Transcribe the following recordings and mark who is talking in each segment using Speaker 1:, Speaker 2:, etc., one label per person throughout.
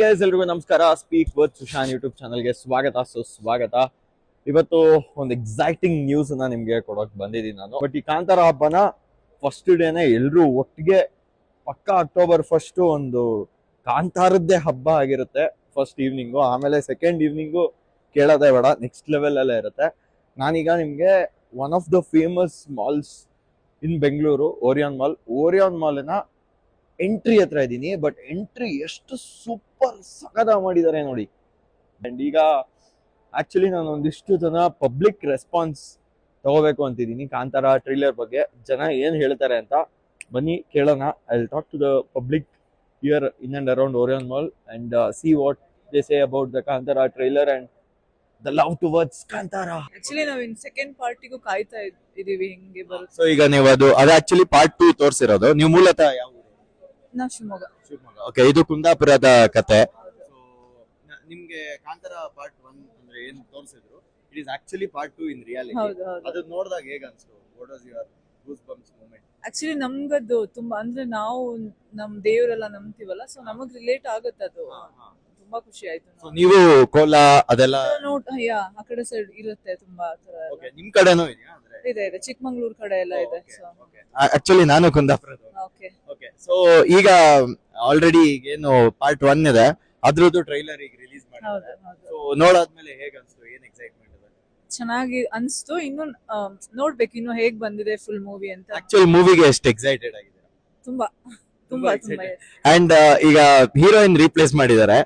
Speaker 1: Guys ಎಲ್ರಿಗೂ ನಮಸ್ಕಾರ. Speak with Sushan YouTube ಚಾನಲ್ಗೆ ಸ್ವಾಗತ. ಸೊ ಸ್ವಾಗತ. ಇವತ್ತು ಒಂದು ಎಕ್ಸೈಟಿಂಗ್ ನ್ಯೂಸ್ ಅನ್ನ ನಿಮ್ಗೆ ಕೊಡೋಕ್ ಬಂದಿದ್ದೀನಿ ನಾನು. ಬಟ್ ಈ ಕಾಂತಾರ ಹಬ್ಬನ ಫಸ್ಟ್ ಡೇನೆ ಎಲ್ಲರೂ ಒಟ್ಟಿಗೆ ಪಕ್ಕ ಅಕ್ಟೋಬರ್ ಫಸ್ಟ್ ಒಂದು ಕಾಂತಾರದ್ದೇ ಹಬ್ಬ ಆಗಿರುತ್ತೆ. ಫಸ್ಟ್ ಈವ್ನಿಂಗು ಆಮೇಲೆ ಸೆಕೆಂಡ್ ಈವ್ನಿಂಗು ಕೇಳೋದೇ ಬೇಡ ನೆಕ್ಸ್ಟ್ ಲೆವೆಲ್ ಅಲ್ಲೇ ಇರುತ್ತೆ. ನಾನೀಗ ನಿಮ್ಗೆ one of the famous malls in Bengaluru Orion mall Orion ಮಾಲ್ನ entry ಹತ್ರ ಇದ್ದೀನಿ ಬಟ್ ಎಂಟ್ರಿ ಎಷ್ಟು ಸೂಪರ್ ಸಕದ ಮಾಡಿದ್ದಾರೆ ನೋಡಿ. ಅಂಡ್ ಈಗ ಆಕ್ಚುಲಿ ನಾನು ಒಂದಿಷ್ಟು ಜನ ಪಬ್ಲಿಕ್ ರೆಸ್ಪಾನ್ಸ್ ತಗೋಬೇಕು ಅಂತಿದ್ದೀನಿ ಕಾಂತಾರ ಟ್ರೈಲರ್ ಬಗ್ಗೆ. ಜನ ಏನ್ ಹೇಳ್ತಾರೆ ಅಂತ ಬನ್ನಿ ಕೇಳೋಣ. I talk to the public ear in and around Orion mall and see what they say about the Kantara trailer and the love towards Kantara
Speaker 2: actually ನಾವು ಇನ್ ಸೆಕೆಂಡ್ ಪಾರ್ಟಿಗೂ ಕಾಯ್ತಾ ಇದ್- ಇದೀವಿ ಹಿಂಗೆ ಬರುತ್ತೆ.
Speaker 1: ಸೊ ಈಗ ನೀವು ಅದು ಅದು ಆಕ್ಚುಲಿ ಪಾರ್ಟ್ ಟೂ ತೋರಿಸಿರೋದು. ನೀವು ಮೂಲತಃ ಯಾವ
Speaker 2: ನಾವ್ ಶಿವಮೊಗ್ಗ.
Speaker 1: ಓಕೆ ಇದು ಕುಂದಾಪುರದ ಕತೆ. ನಿಮ್ಗೆ ಕಾಂತಾರ ಪಾರ್ಟ್ ಒನ್ ಅಂದ್ರೆ ಏನ್ ತೋರಿಸಿದ್ರು? It is actually part two in reality
Speaker 2: ಹೌದು ಹೌದು.
Speaker 1: ಅದು ನೋಡಿದಾಗ ಹೇಗ ಅನ್ಸ್ತು? What was your goose bumps moment
Speaker 2: actually ನಮ್ಗದು ತುಂಬಾ ಅಂದ್ರೆ ನಾವು ನಮ್ ದೇವರೆಲ್ಲ ನಂಬ್ತೀವಲ್ಲ ಸೊ ನಮಗ್ ರಿಲೇಟ್ ಆಗುತ್ತೆ ಅದು. ತುಂಬಾ ಖುಷಿ ಆಯ್ತು
Speaker 1: ಸೊ ನೀವು ಕೋಲ ಅದೆಲ್ಲ
Speaker 2: ನೋಡ್ ಯಾ ಆ ಕಡೆ ಸೈಡ್ ಇರುತ್ತೆ ತುಂಬಾ ಆ ತರ ಎಲ್ಲ.
Speaker 1: ಓಕೆ ನಿಮ್ ಕಡೆನೂ ಇದೆಯಾ ಅಂದ್ರೆ?
Speaker 2: ಇದೆ ಇದೆ. ಚಿಕ್ಕಮಂಗ್ಳೂರ್ ಕಡೆ ಎಲ್ಲ ಇದೆ ಸೊ
Speaker 1: ಆಕ್ಚುಲಿ ನಾನು ಕುಂದಾಪುರದ. ಸೊ ಈಗ ಆಲ್ರೆಡಿ ಏನು ಪಾರ್ಟ್ ಒನ್ ಇದೆ. ಅದ್ರದ್ದು ಟ್ರೈಲರ್ ಈಗ ರಿಲೀಸ್ ಮಾಡಿ
Speaker 2: ಹೌದು ಹೌದು
Speaker 1: ಸೊ ನೋಡಾದ್ಮೇಲೆ ಹೇಗ್ ಅನ್ಸ್ತು? ಏನ್ ಎಕ್ಸೈಟ್ಮೆಂಟ್ ಇದೆ
Speaker 2: ಚೆನ್ನಾಗಿ ಅನ್ಸ್ತು. ಇನ್ನು ನೋಡ್ಬೇಕು. ಇನ್ನು ಹೇಗ್ ಬಂದಿದೆ ಫುಲ್ ಮೂವಿ ಅಂತ.
Speaker 1: ಆಕ್ಚುಲಿ ಮೂವಿಗೆ ಎಷ್ಟು ಎಕ್ಸೈಟೆಡ್ ಆಗಿದೆ
Speaker 2: ತುಂಬಾ ತುಂಬಾ ತುಂಬಾ
Speaker 1: ಅಂಡ್ ಈಗ ಹೀರೋಯಿನ್ ರೀಪ್ಲೇಸ್ ಮಾಡಿದ್ದಾರೆ.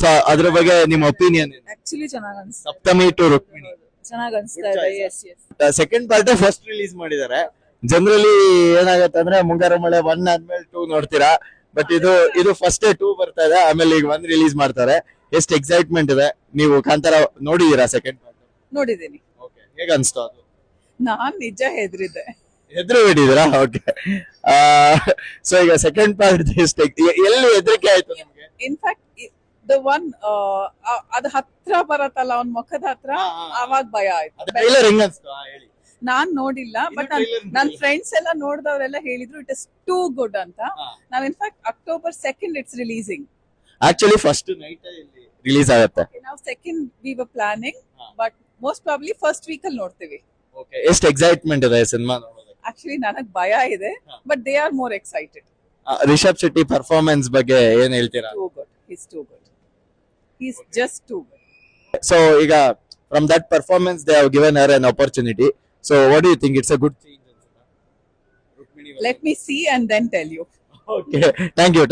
Speaker 1: ಸೊ ಅದ್ರ ಬಗ್ಗೆ ನಿಮ್ಮ ಒಪಿನಿಯನ್
Speaker 2: ಆಕ್ಚುಲಿ ಚೆನ್ನಾಗಿ ಅನ್ಸ್ತು.
Speaker 1: ಸಪ್ತಮಿ ಟು ರುಕ್ಮಿಣಿ.
Speaker 2: ಚೆನ್ನಾಗಿ ಅನ್ಸ್ತಾ ಇದೆ. Yes yes
Speaker 1: second part first release ಮಾಡಿದ್ದಾರೆ. ಜನರಲಿ ಏನಾಗತ್ತೆ ಅಂದ್ರೆ ಮುಂಗಾರು ಮಳೆ ಒನ್ ಆದ್ಮೇಲೆ ಟೂ ನೋಡ್ತೀರಾ? ಬಟ್ ಇದು ಇದು ಫಸ್ಟ್ ಟೂ ಬರ್ತಾ ಇದೆ ಆಮೇಲೆ ಈಗ ಒಂದ್ ರಿಲೀಸ್ ಮಾಡ್ತಾರೆ. ಎಷ್ಟು ಎಕ್ಸೈಟ್ಮೆಂಟ್ ಇದೆ? ನೀವು ಕಾಂತಾರ ನೋಡಿದೀರಾ ಸೆಕೆಂಡ್ ಪಾರ್ಟ್
Speaker 2: ನೋಡಿದೀನಿ
Speaker 1: ಓಕೆ ಹೇಗೆ ಅನ್ಸ್ತು ಅದು?
Speaker 2: ನಾನ್ ನಿಜ ಹೆದ್ರಿದ್ದೆ.
Speaker 1: ಹೆದ್ರು ಬಿಟ್ಟಿದ್ದೀರಾ? ಓಕೆ ಸೊ ಈಗ ಸೆಕೆಂಡ್ ಪಾರ್ಟ್ ಎಷ್ಟು ಎಲ್ಲಿ ಹೆದರಿಕೆ ಆಯ್ತು ನಿಮ್ಗೆ?
Speaker 2: ಇನ್ಫ್ಯಾಕ್ಟ್ ದ ಒನ್ ಅದು ಹತ್ರ ಬರತ್ತಲ್ಲ ಅವ್ನ್ ಮುಖದ ಹತ್ರ ಅವಾಗ ಭಯ ಆಯ್ತು.
Speaker 1: ಟ್ರೈಲರ್ ಹೆಂಗ್ ಅನ್ಸ್ತು? ಆ, ಹೇಳಿ.
Speaker 2: ನಾನ್ ನೋಡಿಲ್ಲ ಬಟ್
Speaker 1: ನನ್ನ
Speaker 2: ನನ್ ಫ್ರೆಂಡ್ಸ್ ಎಲ್ಲ ನೋಡಿದವರೆಲ್ಲ ಹೇಳಿದ್ರು ಇಟ್ ಇಸ್ ಟೂ ಗುಡ್ ಅಂತ. ನಾವ್ in fact October second it's releasing
Speaker 1: actually first night release ಆಗುತ್ತೆ.
Speaker 2: ನಾವು second we were planning but most probably first week ಅಲ್ಲಿ ನೋಡ್ತೀವಿ.
Speaker 1: ಓಕೆ ಎಷ್ಟು ಎಕ್ಸೈಟ್ಮೆಂಟ್ ಇದೆ ಸಿನಿಮಾ ನೋಡೋದಕ್ಕೆ.
Speaker 2: ಆಕ್ಚುಲಿ ನನಗೆ ಭಯ ಇದೆ but they are more excited
Speaker 1: Rishab Shetty performance ಬಗ್ಗೆ ಏನ್ ಹೇಳ್ತೀರಾ?
Speaker 2: Too good is too good is just too good
Speaker 1: so ಈಗ from that performance they have given her an opportunity So what do you think? It's a good
Speaker 2: change. Let me see and then tell
Speaker 1: you. Okay. Thank you.